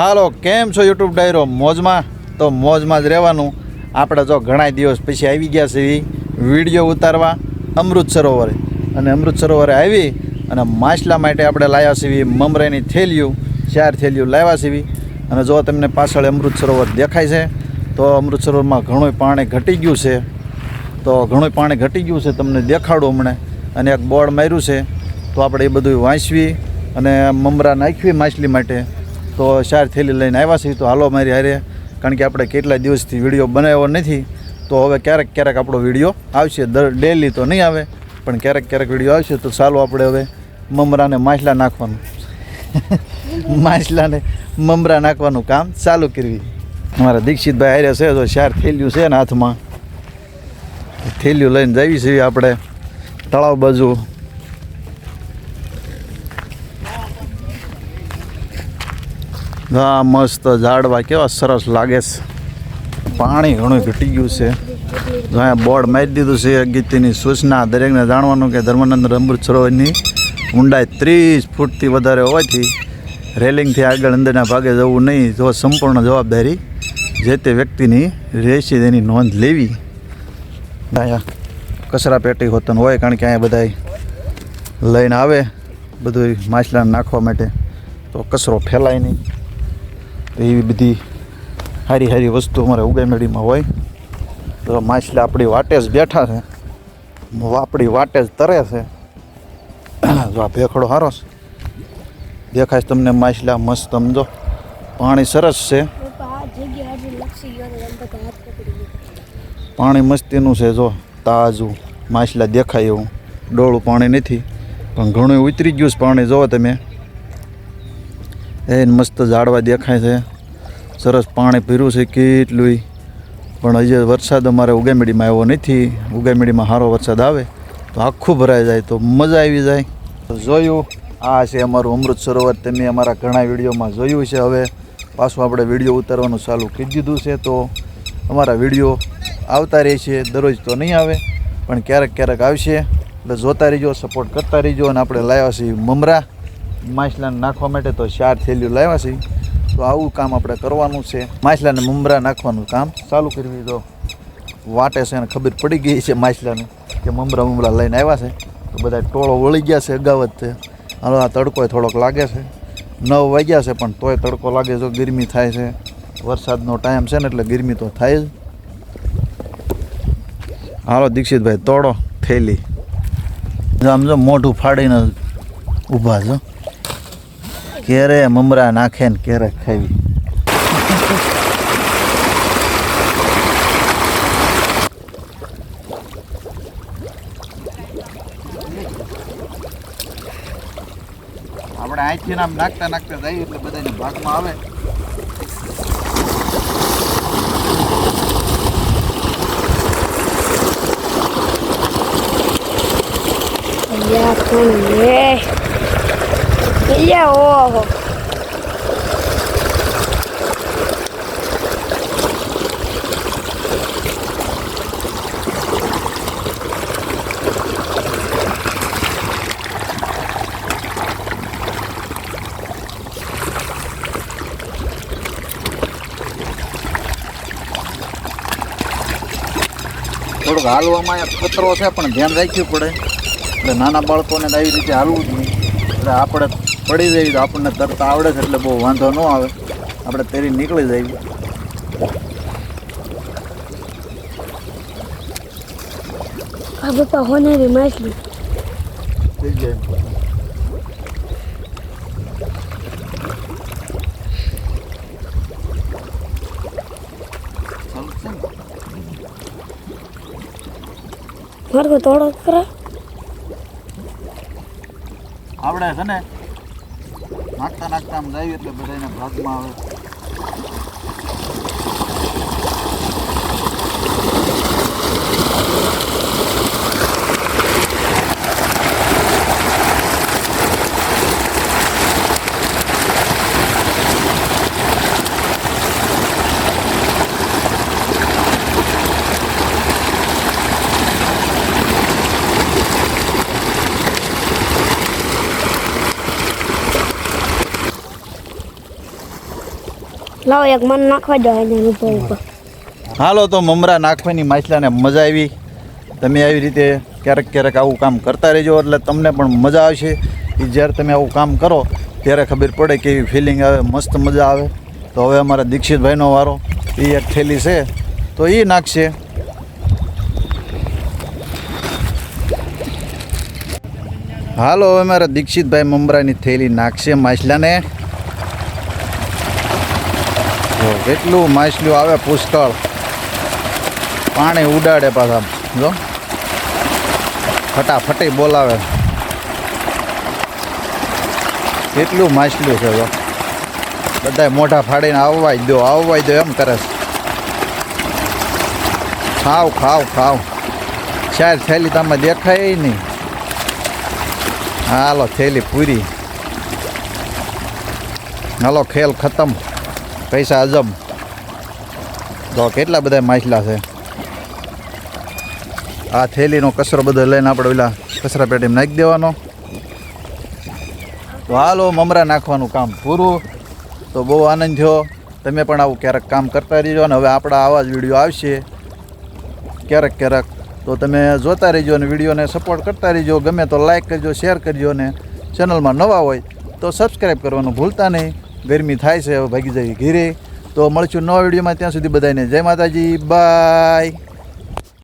હાલો, કેમ છો યુટ્યુબ ડાયરો? મોજમાં? તો મોજમાં જ રહેવાનું. આપણે જો ઘણા દિવસ પછી આવી ગયા છે વીડિયો ઉતારવા અમૃત સરોવરે. અને અમૃત સરોવરે આવી અને માછલા માટે આપણે લાવ્યા છીએ મમરાની થેલીયું ચાર થેલીઓ લાવ્યા છીએ અને જો તમને પાછળ અમૃત સરોવર દેખાય છે, તો અમૃત સરોવરમાં ઘણું પાણી ઘટી ગયું છે. તો ઘણું પાણી ઘટી ગયું છે, તમને દેખાડું હમણે. અને એક બોર્ડ માર્યું છે, તો આપણે એ બધું વાંચવી અને મમરા નાખવી માછલી માટે. તો ચાર થેલી લઈને આવ્યા છીએ. તો હાલો મારી હારે, કારણ કે આપણે કેટલા દિવસથી વીડિયો બનાવ્યો નથી. તો હવે ક્યારેક ક્યારેક આપણો વીડિયો આવશે. દર ડેલી તો નહીં આવે, પણ ક્યારેક ક્યારેક વીડિયો આવશે, તો ચાલો આપણે હવે મમરાને માછલા નાખવાનું. માછલાને મમરા નાખવાનું કામ ચાલુ કરવી. અમારા દીક્ષિતભાઈ હારે છે, તો ચાર થેલીયું છે ને હાથમાં. થેલીયું લઈને જઈએ છીએ આપણે તળાવ બાજુ. હા મસ્ત ઝાડવા કેવા સરસ લાગે છે. પાણી ઘણું ઘટી ગયું છે. અહીંયા બોર્ડ મારી દીધું છે અગત્યની સૂચના. દરેકને જાણવાનું કે ધર્માનંદ અમૃત સરોવરની ઊંડાઈ ત્રીસ ફૂટથી વધારે હોવાથી રેલિંગથી આગળ અંદરના ભાગે જવું નહીં તો સંપૂર્ણ જવાબદારી જે તે વ્યક્તિની રહેશે તેની નોંધ લેવી. અહીંયા કચરા પેટી હોતન હોય, કારણ કે અહીંયા બધા લઈને આવે બધું માછલાને નાખવા માટે. તો કચરો ફેલાય નહીં. એવી બધી સારી સારી વસ્તુ અમારે ઉગામેડીમાં હોય. તો માછલા આપણી વાટે જ બેઠા છે. આપણી વાટે જ તરે છે. જો આ ભેખડો સારો છે. દેખાય તમને માછલા મસ્ત સમજો પાણી સરસ છે. પાણી મસ્તીનું છે જો. તાજું માછલા દેખાય એવું. ડોળું પાણી નથી. પણ ઘણું ઉતરી ગયું છે પાણી જુઓ તમે. એ મસ્ત ઝાડવા દેખાય છે. સરસ પાણી પીરું છે કેટલું પણ હજી વરસાદ અમારે ઉગામેડીમાં આવ્યો નથી. ઉગામેડીમાં સારો વરસાદ આવે, તો આખું ભરાઈ જાય, તો મજા આવી જાય. જોયું, આ છે અમારું અમૃત સરોવર. તમે અમારા ઘણા વિડીયોમાં જોયું છે હવે. પાછું આપણે વીડિયો ઉતારવાનું ચાલુ કરી દીધું છે, તો અમારા વીડિયો આવતા રહે છે. દરરોજ તો નહીં આવે, પણ ક્યારેક ક્યારેક આવશે. એટલે જોતા રહીજો સપોર્ટ કરતા રહીજો, અને આપણે લાવ્યા છીએ મમરા. માછલાને નાખવા માટે તો ચાર થેલીઓ લાવ્યા છે. તો આવું કામ આપણે કરવાનું છે. માછલાને મમરા નાખવાનું કામ ચાલુ કરવી તો વાટે છે અને ખબર પડી ગઈ છે માછલાને કે મમરા મમરા લઈને આવ્યા છે. તો બધા ટોળો વળી ગયા છે અગાઉ જ તે. હાલો, આ તડકો થોડોક લાગે છે. નવ વાગ્યા છે પણ તોય તડકો લાગે જો ગરમી થાય છે. વરસાદનો ટાઈમ છે ને એટલે ગરમી તો થાય જ. હાલો, દીક્ષિતભાઈ, તોડો થેલી. આમ જો મોઢું ફાડીને ઊભા છો. ક્યારે મમરા નાખે ને ક્યારે ખાવી આપણે અહીંથી આમ નાખતા નાખતા જઈએ એટલે બધાને ભાગમાં આવે. યા કોણ ого. થોડુંક હાલવામાં ખતરો છે, પણ ધ્યાન રાખવું પડે એટલે નાના બાળકોને આવી રીતે હાલવું જ નહીં એટલે આપણે પડી જઈએ તો આપણને તરતા આવડે છે એટલે બહુ વાંધો ન આવે. આપણે તેરી નીકળી જઈએ. આ પપ્પા હોનેરી માછલી. થઈ જાય. મારે તોડો કરા આવડે છે ને? નાખતા નાખતા આમ જાય એટલે બધાને ભાગમાં આવે. લાવો એક મન નાખવા જાય એને ઉપર ઉપર. હાલો તો મમરા નાખવાની માછલાને મજા આવી. તમે આવી રીતે ક્યારેક ક્યારેક આવું કામ કરતા રહેજો, એટલે તમને પણ મજા આવશે. એ જ્યારે તમે આવું કામ કરો, ત્યારે ખબર પડે કેવી ફિલિંગ આવે, મસ્ત મજા આવે. તો હવે અમારા દીક્ષિતભાઈનો વારો એ એક થેલી છે, તો એ નાખશે. હાલો, હવે મારા દીક્ષિતભાઈ મમરાની થેલી નાખશે માછલાને. જો કેટલું માછલીઓ આવે પુષ્કળ. પાણી ઉડાડે પાછા. જો. ફટાફટી બોલાવે. કેટલું માછલું છે, જો. બધાય મોઢા ફાડીને આવવા જ દો આવવા જ દો એમ કરે છે. ખાવ ખાવ ખાવ. ચાર થેલી તમે દેખાય નહીં. હાલો, થેલી પૂરી. હાલો, ખેલ ખતમ. પૈસા અજમ તો કેટલા બધા માછલા છે? આ થેલીનો કચરો બધો લઈને આપણે પેલા કચરા પેટીમાં નાખી દેવાનો. તો હાલો મમરા નાખવાનું કામ પૂરું. તો બહુ આનંદ થયો. તમે પણ આવું ક્યારેક કામ કરતા રહીજો અને હવે આપણા આવા જ વીડિયો આવશે. ક્યારેક ક્યારેક તો તમે જોતા રહેજો અને વિડીયોને સપોર્ટ કરતા રહેજો. ગમે તો લાઇક કરજો શેર કરજો અને ચેનલમાં નવા હોય તો સબસ્ક્રાઈબ કરવાનું ભૂલતા નહીં. ગરમી થાય છે, હવે ભાગી જાય ઘીરે. તો મળશું નવા વિડીયોમાં, ત્યાં સુધી બધાને જય માતાજી, બાય.